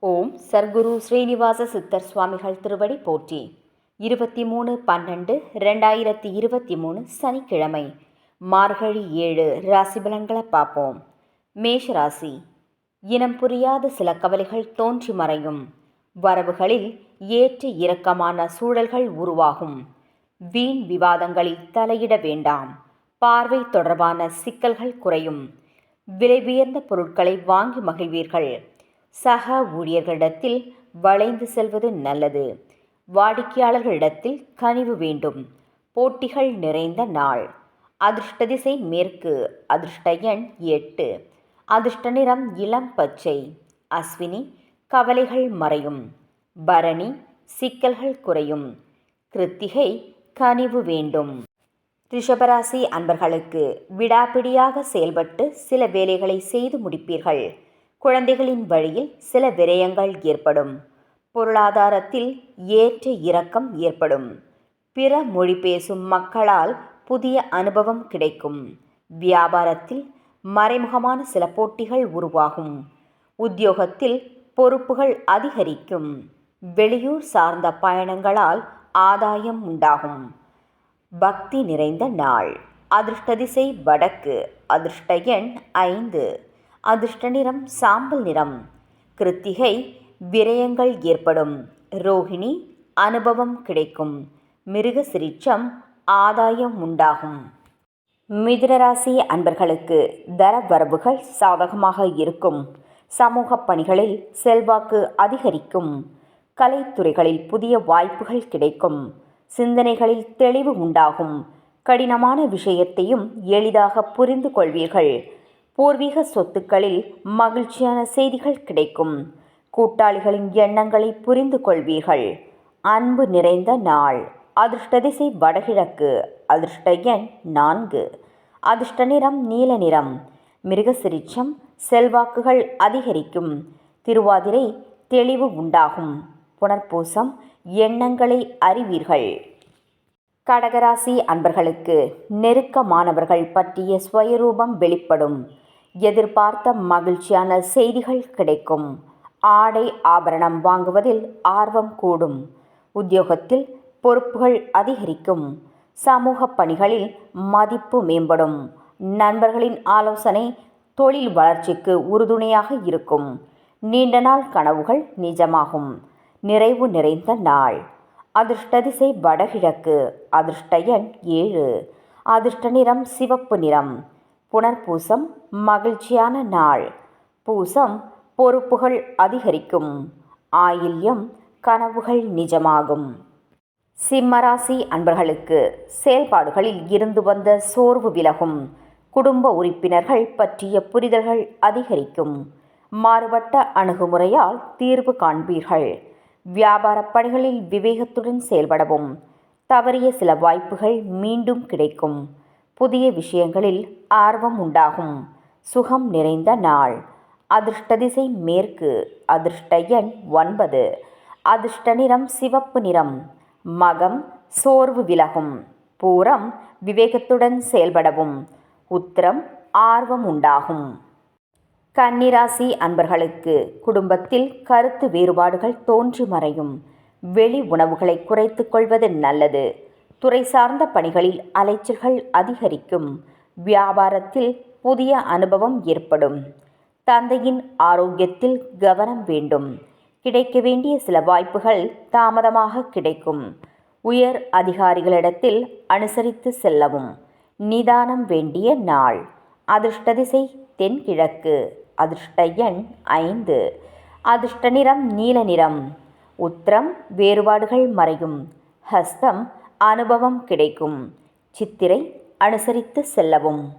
ஓம் சர்க்குரு ஸ்ரீனிவாச சித்தர் சுவாமிகள் திருவடி போற்றி. இருபத்தி மூணு பன்னெண்டு ரெண்டாயிரத்தி இருபத்தி மூணு சனிக்கிழமை. மார்கழி ஏழு ராசி பலன்களை பார்ப்போம். மேஷ ராசி இனம் புரியாத சில கவலைகள் தோன்றி மறையும். வரவுகளில் ஏற்ற இறக்கமான சூழல்கள் உருவாகும். வீண் விவாதங்களில் தலையிட வேண்டாம். பார்வை தொடர்பான சிக்கல்கள் குறையும். விலையுயர்ந்த பொருட்களை வாங்கி மகிழ்வீர்கள். சக ஊழியர்களிடத்தில் வளைந்து செல்வது நல்லது. வாடிக்கையாளர்களிடத்தில் கனிவு வேண்டும். போட்டிகள் நிறைந்த நாள். அதிர்ஷ்ட திசை மேற்கு. அதிர்ஷ்ட எண் எட்டு. அதிர்ஷ்ட நிறம் இளம் பச்சை. அஸ்வினி கவலைகள் மறையும். பரணி சிக்கல்கள் குறையும். கிருத்திகை கனிவு வேண்டும். ரிஷபராசி அன்பர்களுக்கு விடாப்பிடியாக செயல்பட்டு சில வேலைகளை செய்து முடிப்பீர்கள். குழந்தைகளின் வழியில் சில விரயங்கள் ஏற்படும். பொருளாதாரத்தில் ஏற்ற இறக்கம் ஏற்படும். பிற மொழி பேசும் மக்களால் புதிய அனுபவம் கிடைக்கும். வியாபாரத்தில் மறைமுகமான சில போட்டிகள் உருவாகும். உத்தியோகத்தில் பொறுப்புகள் அதிகரிக்கும். வெளியூர் சார்ந்த பயணங்களால் ஆதாயம் உண்டாகும். பக்தி நிறைந்த நாள். அதிர்ஷ்ட திசை வடக்கு. அதிர்ஷ்ட எண் ஐந்து. அதிர்ஷ்ட நிறம் சாம்பல் நிறம். கிருத்திகை விரயங்கள் ஏற்படும். ரோஹிணி அனுபவம் கிடைக்கும். மிருக சிரிச்சம் ஆதாயம் உண்டாகும். மிதுனராசி அன்பர்களுக்கு தரவரவுகள் சாதகமாக இருக்கும். சமூக பணிகளில் செல்வாக்கு அதிகரிக்கும். கலைத்துறைகளில் புதிய வாய்ப்புகள் கிடைக்கும். சிந்தனைகளில் தெளிவு உண்டாகும். கடினமான விஷயத்தையும் எளிதாக புரிந்து கொள்வீர்கள். பூர்வீக சொத்துக்களில் மகிழ்ச்சியான செய்திகள் கிடைக்கும். கூட்டாளிகளின் எண்ணங்களை புரிந்து கொள்வீர்கள். அன்பு நிறைந்த நாள். அதிர்ஷ்ட திசை வடகிழக்கு. அதிர்ஷ்ட எண் நான்கு. அதிர்ஷ்ட நிறம் நீல நிறம். மிருகசிரிச்சம் செல்வாக்குகள் அதிகரிக்கும். திருவாதிரை தெளிவு உண்டாகும். புனர்பூசம் எண்ணங்களை அறிவீர்கள். கடகராசி அன்பர்களுக்கு நெருக்கமானவர்கள் பற்றிய ஸ்வயரூபம் வெளிப்படும். எதிர்பார்த்த மகிழ்ச்சியான செய்திகள் கிடைக்கும். ஆடை ஆபரணம் வாங்குவதில் ஆர்வம் கூடும். உத்தியோகத்தில் பொறுப்புகள் அதிகரிக்கும். சமூக பணிகளில் மதிப்பு மேம்படும். நண்பர்களின் ஆலோசனை தொழில் வளர்ச்சிக்கு உறுதுணையாக இருக்கும். நீண்ட நாள் கனவுகள் நிஜமாகும். நிறைவு நிறைந்த நாள். அதிர்ஷ்ட திசை வடகிழக்கு. அதிர்ஷ்ட எண் ஏழு. அதிர்ஷ்ட நிறம் சிவப்பு நிறம். புனர்பூசம் மகிழ்ச்சியான நாள். பூசம் பொறுப்புகள் அதிகரிக்கும். ஆயில்யம் கனவுகள் நிஜமாகும். சிம்மராசி அன்பர்களுக்கு செயல்பாடுகளில் இருந்து வந்த சோர்வு விலகும். குடும்ப உறுப்பினர்கள் பற்றிய புரிதல்கள் அதிகரிக்கும். மாறுபட்ட அணுகுமுறையால் தீர்வு காண்பீர்கள். வியாபார பணிகளில் விவேகத்துடன் செயல்படவும். தவறிய சில வாய்ப்புகள் மீண்டும் கிடைக்கும். புதிய விஷயங்களில் ஆர்வம் உண்டாகும். சுகம் நிறைந்த நாள். அதிர்ஷ்ட திசை மேற்கு. அதிர்ஷ்ட எண் ஒன்பது. அதிர்ஷ்ட நிறம் சிவப்பு நிறம். மகம் சோர்வு விலகும். பூரம் விவேகத்துடன் செயல்படவும். உத்திரம் ஆர்வம் உண்டாகும். கன்னிராசி அன்பர்களுக்கு குடும்பத்தில் கருத்து வேறுபாடுகள் தோன்றி மறையும் வெளி உணவுகளை குறைத்து கொள்வது நல்லது. துறை சார்ந்த பணிகளில் அலைச்சல்கள் அதிகரிக்கும். வியாபாரத்தில் புதிய அனுபவம் ஏற்படும். தந்தையின் ஆரோக்கியத்தில் கவனம் வேண்டும். கிடைக்க வேண்டிய சில வாய்ப்புகள் தாமதமாக கிடைக்கும். உயர் அதிகாரிகளிடத்தில் அனுசரித்து செல்லவும். நிதானம் வேண்டிய நாள். அதிர்ஷ்ட திசை தென்கிழக்கு. அதிர்ஷ்ட எண் ஐந்து. அதிர்ஷ்ட நிறம் நீல நிறம். உத்திரம் வேறுபாடுகள் மறையும். ஹஸ்தம் அனுபவம் கிடைக்கும். சித்திரை அனுசரித்து செல்லவும்.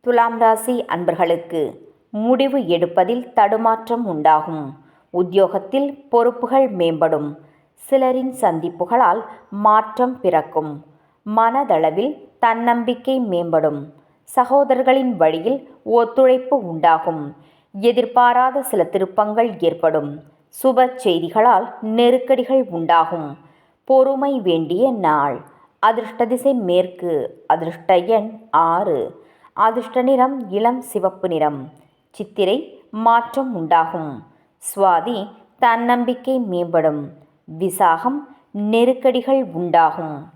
துலாம் ராசி அன்பர்களுக்கு முடிவு எடுப்பதில் தடுமாற்றம் உண்டாகும். உத்தியோகத்தில் பொறுப்புகள் மேம்படும். சிலரின் சந்திப்புகளால் மாற்றம் பிறக்கும். மனதளவில் தன்னம்பிக்கை மேம்படும். சகோதரர்களின் வழியில் ஒத்துழைப்பு உண்டாகும். எதிர்பாராத சில திருப்பங்கள் ஏற்படும். சுப செய்திகளால் நெருக்கடிகள் உண்டாகும். பொறுமை வேண்டிய நாள். அதிர்ஷ்ட திசை மேற்கு அதிர்ஷ்ட எண் ஆறு. அதிர்ஷ்ட நிறம் இளம் சிவப்பு நிறம். சித்திரை மாற்றம் உண்டாகும். சுவாதி தன்னம்பிக்கை மேம்படும். விசாகம் நெருக்கடிகள் உண்டாகும்.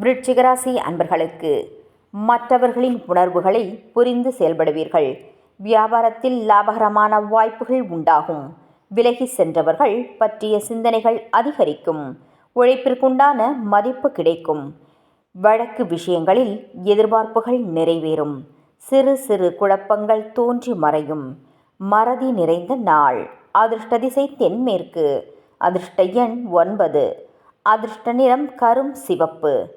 விருட்சிகராசி அன்பர்களுக்கு மற்றவர்களின் உணர்வுகளை புரிந்து செயல்படுவீர்கள். வியாபாரத்தில் லாபகரமான வாய்ப்புகள் உண்டாகும். விலகி சென்றவர்கள் பற்றிய சிந்தனைகள் அதிகரிக்கும். உழைப்பிற்குண்டான மதிப்பு கிடைக்கும். வழக்கு விஷயங்களில் எதிர்பார்ப்புகள் நிறைவேறும். சிறு சிறு குழப்பங்கள் தோன்றி மறையும். மறதி நிறைந்த நாள். அதிர்ஷ்ட திசை தென்மேற்கு. அதிர்ஷ்ட எண் ஒன்பது. அதிர்ஷ்ட நிறம் கரும் சிவப்பு.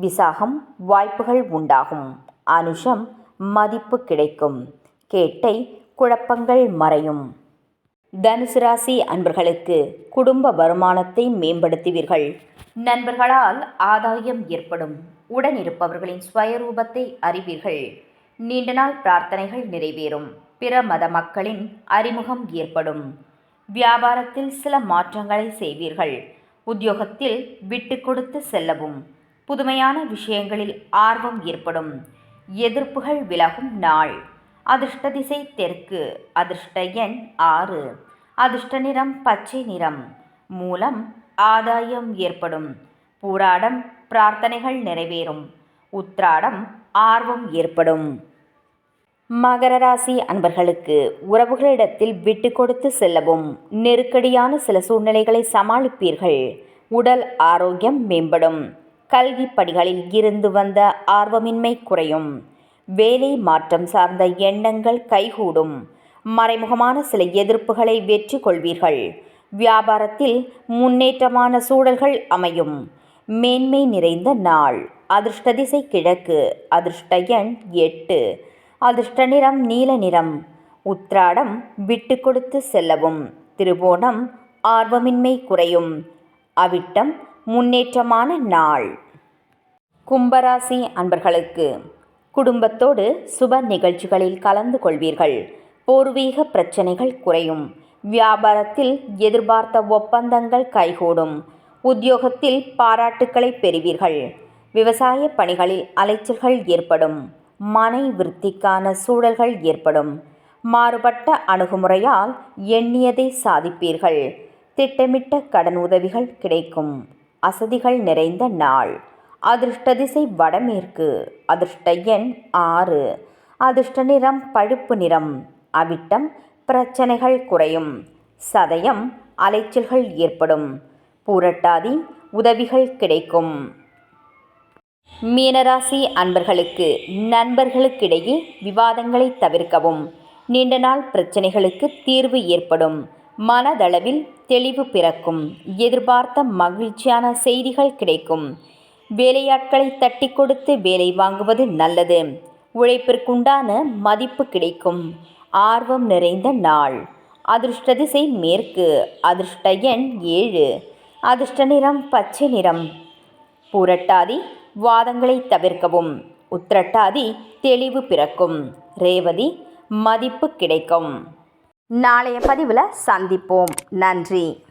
விசாகம் வாய்ப்புகள் உண்டாகும். அனுஷம் மதிப்பு கிடைக்கும். கேட்டை குழப்பங்கள் மறையும். தனுசு ராசி அன்பர்களுக்கு குடும்ப வருமானத்தை மேம்படுத்துவீர்கள். நண்பர்களால் ஆதாயம் ஏற்படும். உடனிருப்பவர்களின் ஸ்வயரூபத்தை அறிவீர்கள். நீண்ட நாள் பிரார்த்தனைகள் நிறைவேறும். பிற மத மக்களின் அறிமுகம் ஏற்படும். வியாபாரத்தில் சில மாற்றங்களை செய்வீர்கள். உத்தியோகத்தில் விட்டு கொடுத்து செல்லவும். புதுமையான விஷயங்களில் ஆர்வம் ஏற்படும். எதிர்ப்புகள் விலகும் நாள். அதிர்ஷ்ட திசை தெற்கு அதிர்ஷ்ட எண் ஆறு. அதிர்ஷ்ட நிறம் பச்சை நிறம். மூலம் ஆதாயம் ஏற்படும். பூராடம் பிரார்த்தனைகள் நிறைவேறும். உத்ராடம் ஆர்வம் ஏற்படும். மகர ராசி அன்பர்களுக்கு உறவுகளிடத்தில் விட்டு கொடுத்து செல்லவும். நெருக்கடியான சில சூழ்நிலைகளை சமாளிப்பீர்கள். உடல் ஆரோக்கியம் மேம்படும். கல்வி படிகளில் இருந்து வந்த ஆர்வமின்மை குறையும். வேலை மாற்றம் சார்ந்த எண்ணங்கள் கைகூடும். மறைமுகமான சில எதிர்ப்புகளை வெற்றி கொள்வீர்கள். வியாபாரத்தில் முன்னேற்றமான சூழல்கள் அமையும். மேன்மை நிறைந்த நாள். அதிர்ஷ்ட திசை கிழக்கு. அதிர்ஷ்ட எண் எட்டு. அதிர்ஷ்ட நிறம் நீல நிறம். உத்ராடம் விட்டு கொடுத்து செல்லவும். திருவோணம் ஆர்வமின்மை குறையும். அவிட்டம் முன்னேற்றமான நாள். கும்பராசி அன்பர்களுக்கு குடும்பத்தோடு சுப நிகழ்ச்சிகளில் கலந்து கொள்வீர்கள். பூர்வீக பிரச்சனைகள் குறையும். வியாபாரத்தில் எதிர்பார்த்த ஒப்பந்தங்கள் கைகூடும். உத்தியோகத்தில் பாராட்டுக்களை பெறுவீர்கள். விவசாய பணிகளில் அலைச்சல்கள் ஏற்படும். மனை விருத்திக்கான சூழல்கள் ஏற்படும். மாறுபட்ட அணுகுமுறையால் எண்ணியதை சாதிப்பீர்கள். திட்டமிட்ட கடன் உதவிகள் கிடைக்கும். அசதிகள் நிறைந்த நாள். அதிர்ஷ்ட திசை வடமேற்கு அதிர்ஷ்ட எண் ஆறு. அதிர்ஷ்ட நிறம் பழுப்பு நிறம் அவிட்டம் பிரச்சனைகள் குறையும். சதயம் அலைச்சல்கள் ஏற்படும். பூரட்டாதி உதவிகள் கிடைக்கும். மீனராசி அன்பர்களுக்கு நண்பர்களுக்கிடையே விவாதங்களை தவிர்க்கவும். நீண்ட நாள் பிரச்சனைகளுக்கு தீர்வு ஏற்படும். மனதளவில் தெளிவு பிறக்கும். எதிர்பார்த்த மகிழ்ச்சியான செய்திகள் கிடைக்கும். வேலையாட்களை தட்டி கொடுத்து வேலை வாங்குவது நல்லது. உழைப்பிற்குண்டான மதிப்பு கிடைக்கும். ஆர்வம் நிறைந்த நாள். அதிர்ஷ்ட திசை மேற்கு. அதிர்ஷ்ட எண் ஏழு. அதிர்ஷ்ட நிறம் பச்சை நிறம். பூரட்டாதி வாதங்களை தவிர்க்கவும். உத்திரட்டாதி தெளிவு பிறக்கும். ரேவதி மதிப்பு கிடைக்கும். நாளைய பதிவில் சந்திப்போம். நன்றி.